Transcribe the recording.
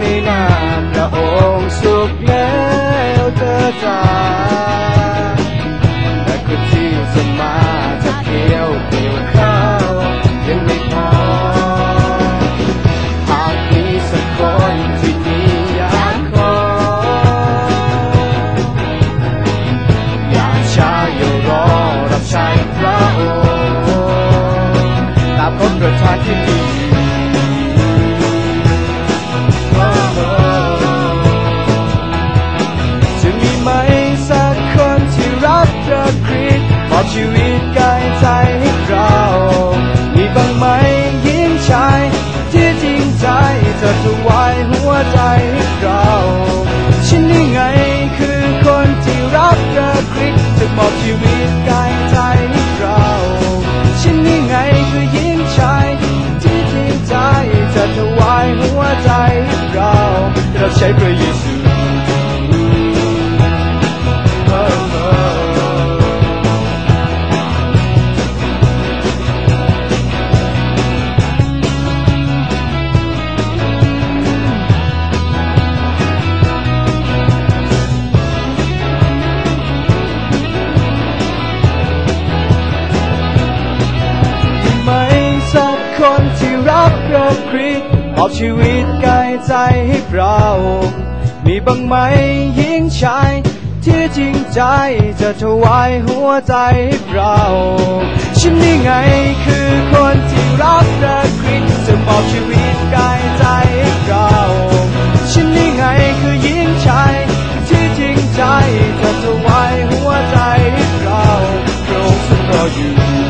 ในนามพระองค์สุขแล้วเธอจาแต่คนที่จะมาจะเกี่ยวเกี่ยวข้าวยังไม่พอหากมีสักคนที่มีอยากขออยากชาอยู่รอรับใช้พระองค์ตามรถประทานที่ดี ธคริสมอบชีวิตกายใจให้เระองมีบ้างไหมยิงชายที่จริงใจจะถวายหัวใจให้เระองฉันนี่ไงคือคนที่รักพระคริสจะมอบชีวิตกายใจให้เระองฉันนี่ไงคือยิงชายที่จริงใจจะถวายหัวใจให้เระองพระองค์ทรงรออยู่